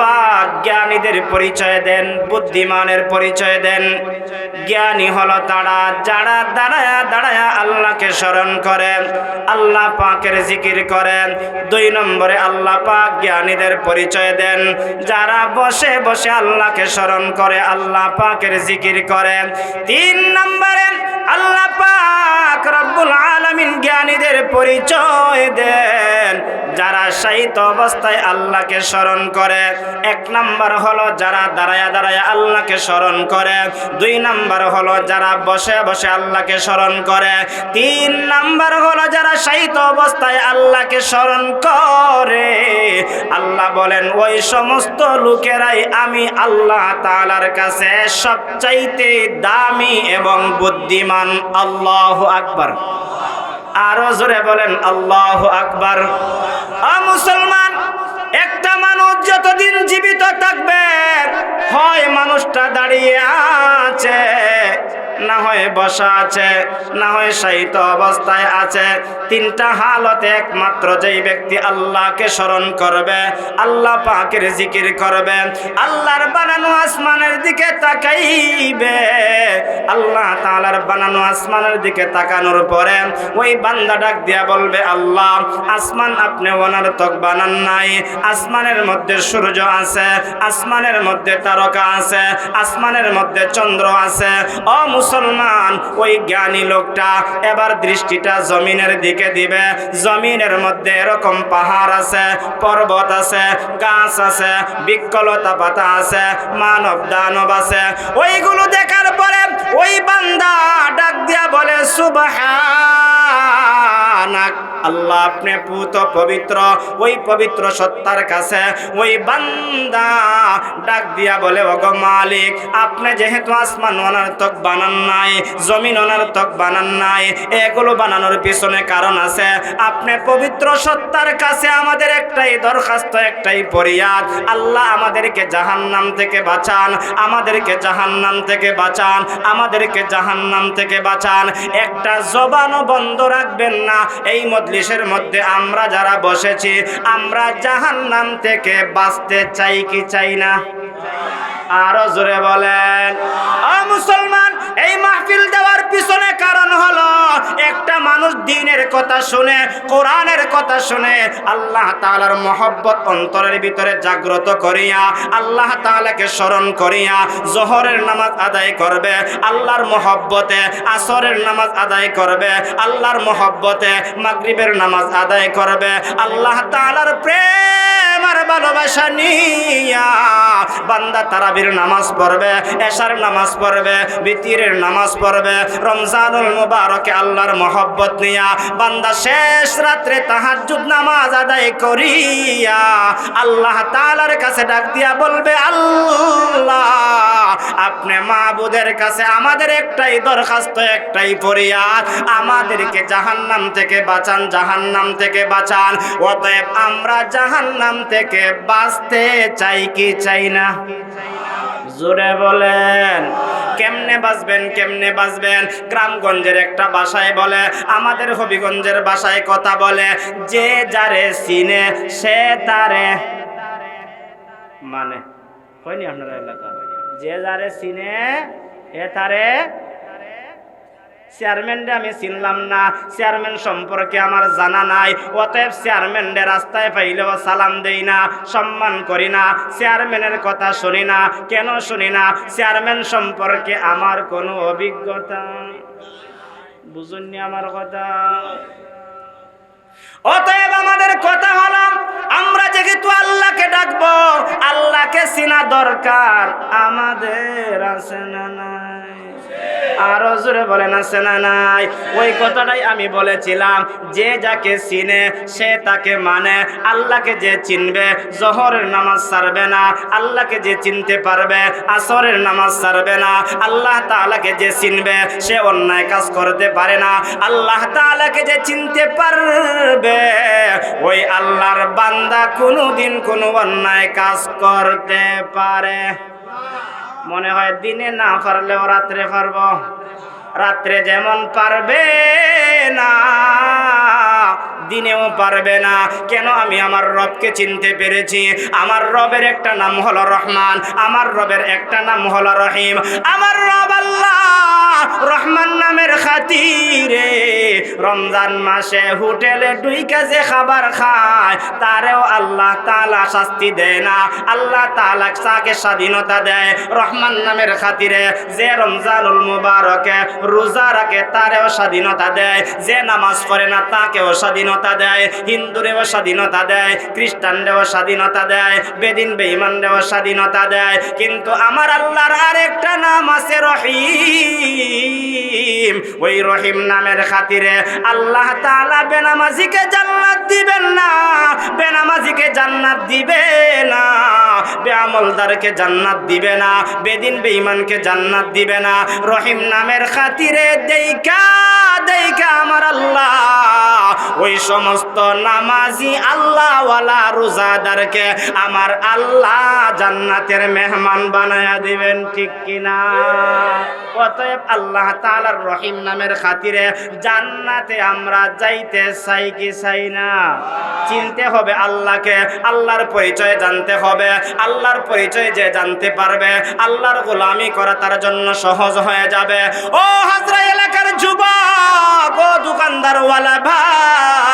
পাক জ্ঞানীদের পরিচয় দেন, বুদ্ধিমানের পরিচয় দেন। জ্ঞানী হলো তারা, যারা দাঁড়ায়া দাঁড়ায়া আল্লাহকে স্মরণ করেন আল্লাহ পাকের জিকির করেন দুই নম্বরে আল্লাহ পাক জ্ঞানীদের পরিচয় দেন, যারা বসে বসে আল্লাহকে স্মরণ করে আল্লাহ পাকের জিকির করেন তিন নম্বরে আল্লাহ পাক রব্বুল আলামিন জ্ঞানীদের পরিচয় দেন। যারা সাহিত্য অবস্থায় আল্লাহকে স্মরণ করে, এক নাম্বার হলো যারা দাঁড়ায়া দাঁড়ায়া আল্লাহকে স্মরণ করে, দুই নাম্বার হলো যারা বসে বসে আল্লাহকে স্মরণ করে, তিন নাম্বার হলো যারা সাহিত্য অবস্থায় আল্লাহকে স্মরণ করে। আল্লাহ বলেন, ওই সমস্ত লোকেরাই আমি আল্লাহ তালার কাছে সবচাইতে দামি এবং বুদ্ধিমান আল্লাহ আকবর। আরও জোরে বলেন, আল্লাহ আকবর। মুসলমান, একটা মানুষ যতদিন জীবিত থাকবে, হয় মানুষটা দাঁড়িয়ে আছে। না হয় বসা আছে, না হয় সাহিত্য অবস্থায় আছে। তিনটা হালতে একমাত্র যেই ব্যক্তি আল্লাহকে স্মরণ করবে, আল্লাহ পাকের জিকির করবে, আল্লাহর বানানো আসমানের দিকে তাকাইবে। আল্লাহ তাআলার বানানো আসমানের দিকে তাকানোর পরে ওই বান্দা ডাক দিয়া বলবে, আল্লাহ, আসমান আপনি ওনার তক বানান নাই। আসমানের মধ্যে সূর্য আছে, আসমানের মধ্যে তারকা আছে, আসমানের মধ্যে চন্দ্র আছে। ও মুসলমান, ওই জ্ঞানী লোকটা এবার দৃষ্টিটা জমিনের দিকে দিবে। জমিনের মধ্যে এরকম পাহাড় আছে, পর্বত আছে, গাছ আছে, বিকলতা পাতা আছে, মানব দানব আছে। ওইগুলো দেখার পরে ওই বান্দা ডাক দিয়া বলে, সুবহানাক। আল্লাহ আপনি পুত পবিত্র, ওই পবিত্র সত্তার কাছে ওই বান্দা ডাক দিয়া বলে, ওগো মালিক, আপনি যেহেতু আসমান অনার্থক বানান নাই, জমিন অনার্থক বানান নাই, এগুলো বানানোর পিছনে কারণ আছে। আপনি পবিত্র সত্তার কাছে আমাদের একটাই দরখাস্ত, একটাই ফরিয়াদ, আল্লাহ আমাদেরকে জাহান্নাম থেকে বাঁচান, আমাদেরকে জাহান্নাম থেকে বাঁচান, আমাদেরকে জাহান্নাম থেকে বাঁচান। একটা জবানও বন্ধ রাখবেন না, এই মজলিসের মধ্যে আমরা যারা বসেছি, আমরা জাহান নাম থেকে বাঁচতে চাই কি চাই না? আরও জোরে বলেন। মুসলমান, এই মাহফিল দেওয়ার পিছনে কারণ হলো, একটা মানুষ দিনের কথা শুনে, কোরআনের কথা শুনে আল্লাহ তাআলার মহব্বত অন্তরের ভিতরে জাগ্রত করিয়া, আল্লাহ তাআলাকে স্মরণ করিয়া জোহরের নামাজ আদায় করবে, আল্লাহর মহব্বতে আসরের নামাজ আদায় করবে, আল্লাহর মহব্বতে মাগরিবের নামাজ আদায় করবে, আল্লাহ তাআলার প্রেম ভালোবাসা নিয়া বান্দা তারাবির নামাজ পড়বে, এশার নামাজ পড়বে, বিতিরের নামাজ পড়বে, রমজানুল মুবারকে আল্লাহর মহব্বত নিয়া বান্দা শেষ রাত্রে তাহার তাহাজ্জুদ নামাজ আদায় করিয়া আল্লাহ তালার কাছে ডাক দিয়া বলবে, আল্লাহ আপনি মাহবুদের কাছে আমাদের একটাই দরখাস্ত, একটাই ফরিয়াদ। আমাদেরকে জাহান্নাম থেকে বাঁচান, জাহান্নাম থেকে বাঁচান। অতএব আমরা জাহান্নাম থেকে বাঁচতে চাই কি চাই না? জোরে বলেন। কেমনে বাঁচবেন কেমনে বাঁচবেন? গ্রামগঞ্জের একটা বাসায় বলে, আমাদের হবিগঞ্জের বাসায় কথা বলে, যে যারে চিনে, সে তারে মানে হয়নি আপনার এলাকা যে যারে চিনে, এ তারে আমি চিনলাম না। চেয়ারম্যান সম্পর্কে আমার জানা নাই। অতএব দেই না, সম্মান করি না। কথা শুনি না, কেন শুনি না? কোনো অভিজ্ঞতা বুঝুননি আমার কথা। অতএব আমাদের কথা হলো আমরা যেহেতু আল্লাহকে ডাকবো। আল্লাহকে চিনা দরকার আমাদের আছে না নাই। আরও জোরে বলেন, আছে না নাই? ওই কথাটাই আমি বলেছিলাম, যে যাকে চিনে, সে তাকে মানে। আল্লাহকে যে চিনবে, জহরের নামাজ ছাড়বে না। আল্লাহকে যে চিনতে পারবে, আসরের নামাজ ছাড়বে না। আল্লাহ তাআলাকে যে চিনবে, সে অন্যায় কাজ করতে পারে না। আল্লাহ তাআলাকে যে চিনতে পারবে, ওই আল্লাহর বান্দা কোনোদিন কোনো অন্যায় কাজ করতে পারে। মনে হয় দিনে না পারলেও রাত্রে পারব। রাত্রে যেমন পারবে না দিনেও পারবে না। কেন আমি আমার রবকে চিনতে পেরেছি? আমার রবের একটা নাম হলো রহমান, আমার রবের একটা নাম হলো রহিম। আমার রব আল্লাহ রহমান নামের খাতিরে রমজান মাসে হোটেলে দুই কাজে খাবার খায়, তারেও আল্লাহ তালা শাস্তি দেয় না। আল্লাহ তালা তাকে স্বাধীনতা দেয়। রহমান নামের খাতিরে যে রমজানুল মুবারকে রোজা রাখে, তারেও স্বাধীনতা দেয়। যে নামাজ পড়ে না, তাকেও স্বাধীনতা দেয়, হিন্দুরেও স্বাধীনতা দেয়, খ্রিস্টানরেও স্বাধীনতা দেয়, বেদিন বেঈমানরেও স্বাধীনতা দেয়। কিন্তু আমার আল্লাহর আরেকটা নাম আছে রহিম। ওই রহিম নামের খাতিরে আল্লাহ তাআলা বেনামাজিকে জান্নাত দিবেন না, বেনামাজিকে জান্নাত দিবে না, বেআমলদারকে জান্নাত দিবে না, বেদিন বেঈমানকে জান্নাত দিবে না। রহিম নামের খাতিরে দেইকা দেইকা আমার আল্লাহ। ওই সমস্ত নামাজি আল্লাহওয়ালা রোজাদারকে আমার আল্লাহ জান্নাতের মেহমান বানায়া দিবেন, ঠিক কিনা? অতএব আল্লাহ তাআলার রহিম নামের খাতিরে জান্নাতে আমরা যাইতে চাই কি চাই না? চিনতে হবে আল্লাহকে, আল্লাহর পরিচয় জানতে হবে, আল্লাহর পরিচয় যে জানতে পারবে, আল্লাহর গোলামি করা তার জন্য সহজ হয়ে যাবে। ও হাজরা এলাকার যুবক, ও দোকানদারওয়ালা ভাই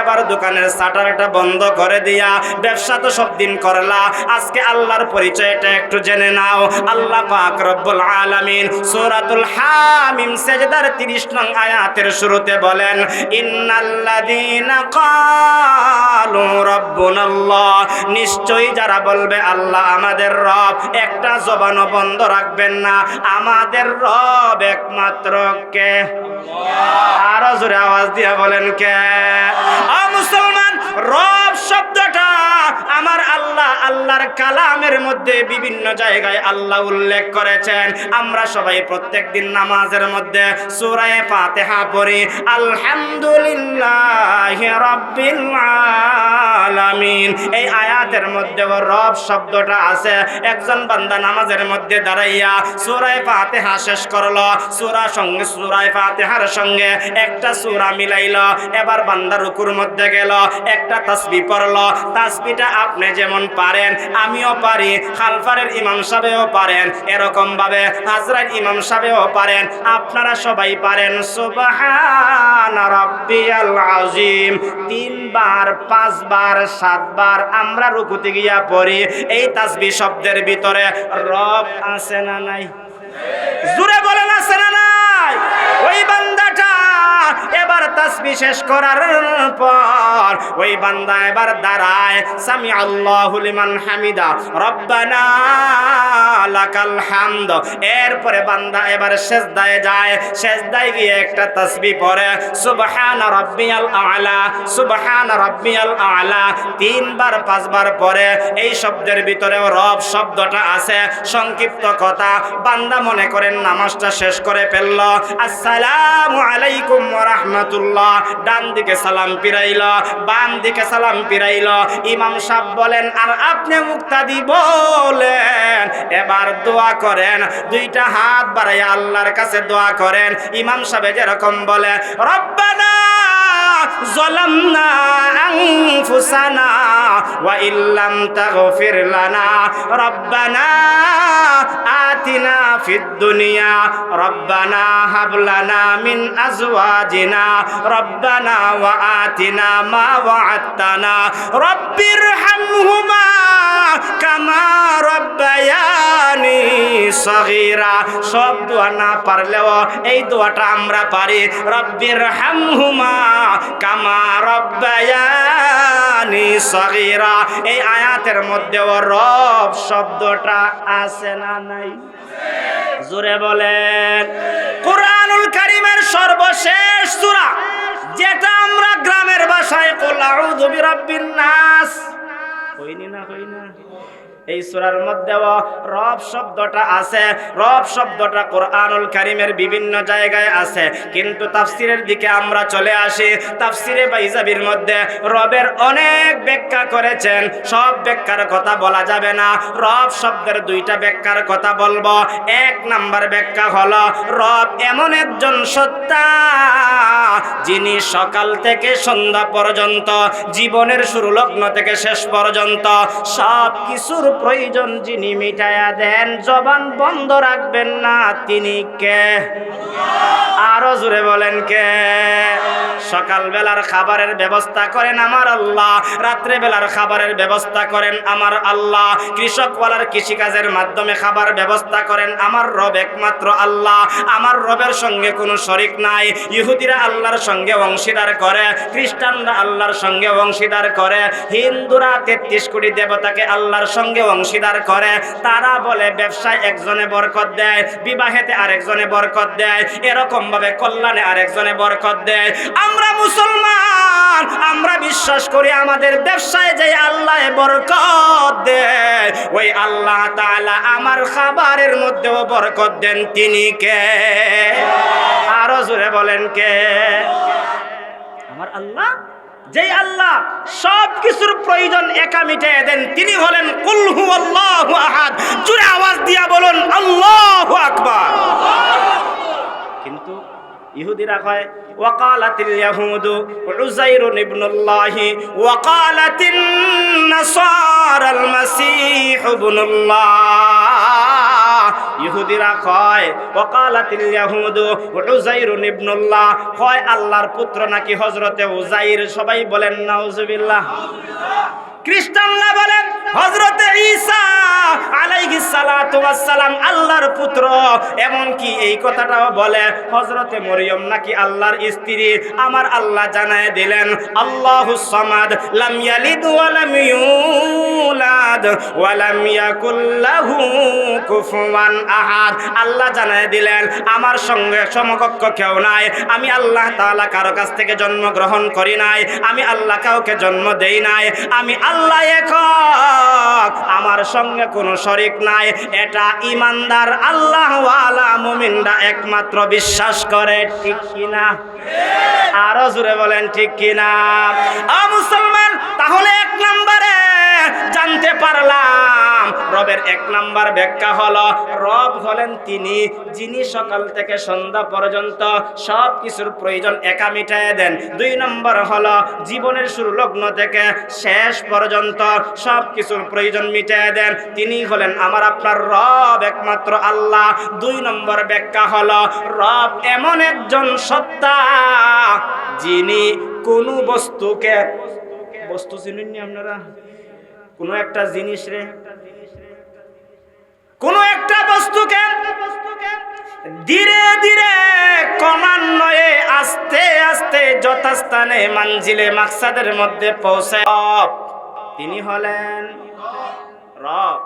এবার দোকানের শাটারটা বন্ধ করে দিয়া ব্যবসা তো সব দিন করলা। আজকে আল্লাহর পরিচয়টা একটু জেনে নাও। আল্লাহ পাক রব্বুল আলামিন সূরাতুল হামিম সেজদার 30 নং আয়াতের শুরুতে বলেন, ইন্নাল্লাযীনা ক্বালু রাব্বুনাল্লাহ। নিশ্চয়ই যারা বলবে, আল্লাহ আমাদের রব। একটা জবানও বন্ধ রাখবেন না। আমাদের রব একমাত্র কে? আরও জোরে আওয়াজ দিয়ে বলেন, কে? মুসলমান রব শব্দটা আমার আল্লাহ আল্লাহর কালামের মধ্যে বিভিন্ন জায়গায় আল্লাহ উল্লেখ করেছেন। আমরা সবাই প্রত্যেক দিন নামাজের মধ্যে সূরায়ে ফাতিহা পড়ি। আলহামদুলিল্লাহ এই আয়াতের মধ্যে ও রব শব্দটা আছে। একজন বান্দা নামাজের মধ্যে দাঁড়াইয়া সূরায়ে ফাতিহা শেষ করল। সূরা সঙ্গে সূরায়ে ফাতিহার সঙ্গে একটা সূরা মিলাইল। এবার বান্দা রুকুর মধ্যে গেল। একটা তাসবিহ পড়ল। তাসবিহটা আপনি যেমন পারেন, আমিও পারি, খালফারের ইমাম সাহেবও পারেন এরকম ভাবে হাজরাত ইমাম সাহেবও পারেন, আপনারা সবাই পারেন। সুবহান রাব্বিয়াল আযীম, তিনবার, পাঁচবার, সাতবার আমরা রুকুতে গিয়া পড়ি। এই তাসবিহ শব্দের ভিতরে রব আছে না নাই? জুড়ে বলেন, আছে না নাই? ওই বান্দাটা তাসবি শেষ করার পর ওই বান্দা এবার দাঁড়ায় সামি আল্লাহু লিমান হামিদা, রব্বানা লাকাল হামদ। এরপরে বান্দা এবার সেজদায় যায়, সেজদায় গিয়ে একটা তাসবি পড়ে, সুবহান রাব্বিয়াল আলা, সুবহান রাব্বিয়াল আলা। তিনবার, পাঁচবার পরে এই শব্দের ভিতরেও রব শব্দটা আছে, সংক্ষিপ্ত কথা। বান্দা মনে করেন নামাজটা শেষ করে ফেলল, আসসালামু আলাইকুম ওয়া রাহমাতুল্লাহ। ডান দিকে সালাম পিরাইল বাম দিকে সালাম পিরাইল ইমাম সাহেব বলেন আর আপনি মুক্তাদি বলেন এবার দোয়া করেন দুইটা হাত বাড়াইয়া আল্লাহর কাছে দোয়া করেন ইমাম সাহেব যেরকম বলে রব্বানা ظلمنا أنفسنا وإن لم تغفر لنا ربنا কামা সব না পারলেও এই দোয়াটা আমরা পারি রব্বির হামহুমা কামা রব্বায়ানি সগীরা, এই আয়াতের মধ্যেও রব শব্দটা আছে না নাই? জোরে বলেন। কোরআনুল কারিমের সর্বশেষ সূরা, যেটা আমরা গ্রামের ভাষায় কুল আউযু বিরাব্বিন নাস। হইনি না হইনা এই সূরার মধ্যেও রব শব্দটা আছে, রব শব্দটা কোরআনুল কারীমের বিভিন্ন জায়গায় আছে। কিন্তু তাফসিরের দিকে আমরা চলে আসি, তাফসিরে বাইজাবির মধ্যে রবের অনেক ব্যাখ্যা করেছেন, সব ব্যাখ্যার কথা বলা যাবে না। রব শব্দের দুইটা ব্যাখ্যার কথা বলব। এক নাম্বার ব্যাখ্যা হলো, রব এমন একজন সত্তা যিনি সকাল থেকে সন্ধ্যা পর্যন্ত, জীবনের শুরু লগ্ন থেকে শেষ পর্যন্ত সব কিছুর প্রয়োজন যিনি মিটায়া দেন, জবান বন্ধ রাখবেন না তিনি কে? আরও জুড়ে বলেন কে? সকাল বেলার খাবারের ব্যবস্থা করেন আমার আল্লাহ রাত্রে বেলার খাবারের ব্যবস্থা করেন আমার আল্লাহ, কৃষকওয়ালার কৃষিকাজের মাধ্যমে খাবার ব্যবস্থা করেন আমার রব একমাত্র আল্লাহ, আমার রবের সঙ্গে কোনো শরিক নাই, ইহুদিরা আল্লাহর সঙ্গে অংশীদার করে, খ্রিস্টানরা আল্লাহর সঙ্গে অংশীদার করে, হিন্দুরা তেত্রিশ কোটি দেবতাকে আল্লাহর সঙ্গে অংশীদার করে, তারা বলে ব্যবসায় একজনে বরকত দেয়, বিবাহেতে আরেকজনে বরকত দেয় এরকম ভাবে কল্যাণে আরেকজনে বরকত দেয়। আমরা মুসলমান, আমরা বিশ্বাস করি আমাদের ব্যবসায় যে আল্লাহ বরকত দেয়, ওই আল্লাহ তাআলা আমার খাবারের মধ্যেও বরকত দেন। তিনি কে? আরও জোরে বলেন কে? আমার আল্লাহ? যেই আল্লাহ সব কিছুর প্রয়োজন একা মিটিয়ে দেন, তিনি হলেন কুলহু আল্লাহু আহাদ। জুড়ে আওয়াজ দিয়া বলুন, আল্লাহ আকবার। কিন্তু ইহুদিরা কয়, ওয়াকালাতিল ইয়াহুদু উযাইরুন ইবনুল্লাহি, ওয়াকালাতিন নাসারাল মাসীহ ইবনুল্লাহ। ইহুদিরা কয়, ওকালাতিল ইয়াহুদু উযাইরুন ইবনুল্লাহ। কয়, আল্লাহর পুত্র নাকি হযরতে উযাইর? সবাই বলেন, নাউজুবিল্লাহ। খ্রিস্টানরা বলেন হজরতে ঈসা আলাইহিস সালাতু সালাম আল্লাহর পুত্র। এমন কি এই কথাটাও বলে হজরতে মরিয়ম নাকি আল্লাহর স্ত্রী। আমার আল্লাহ জানায় দিলেন আল্লাহুস সামাদ লাম ইয়ালিদ ওয়া লাম ইউলাদ ওয়া লাম ইয়াকুল লাহু কুফুয়ান আহাদ। আল্লাহ জানায় দিলেন, আমার সঙ্গে সমকক্ষ কেউ নাই। আমি আল্লাহ তাআলা কারও কাছ থেকে জন্ম গ্রহণ করি নাই। আমি আল্লাহ কাউকে জন্ম দেই নাই। আমি আল্লাহ একক। আমার সঙ্গে কোনো শরিক নাই। এটা ইমানদার আল্লাহ মুমিনরা একমাত্র বিশ্বাস করে, ঠিক কিনা? আরও জুড়ে বলেন, ঠিক কিনা? মুসলমান, তাহলে এক নম্বরে জানতে পারলাম রবের এক নাম্বার ব্যাখ্যা হলো, রব হলেন তিনি যিনি সকাল থেকে সন্ধ্যা পর্যন্ত সব কিছুর প্রয়োজন একা মিটায় দেন। দুই নম্বর হলো, জীবনের শুরু লগ্ন থেকে শেষ পর্যন্ত সব কিছুর প্রয়োজন মিটায় দেন। তিনি হলেন আমার আপনার রব, একমাত্র আল্লাহ। দুই নম্বর ব্যাখ্যা হলো, রব এমন একজন সত্তা যিনি কোনো বস্তুকে, বস্তু চিনুননি আপনারা? কোনো একটা জিনিস রে? কোন একটা বস্তুকে ধীরে ধীরে ক্রমান্বয়ে আস্তে আস্তে যথাস্থানে মানজিলে মাকসাদের মধ্যে পৌঁছে তিনি হলেন রব।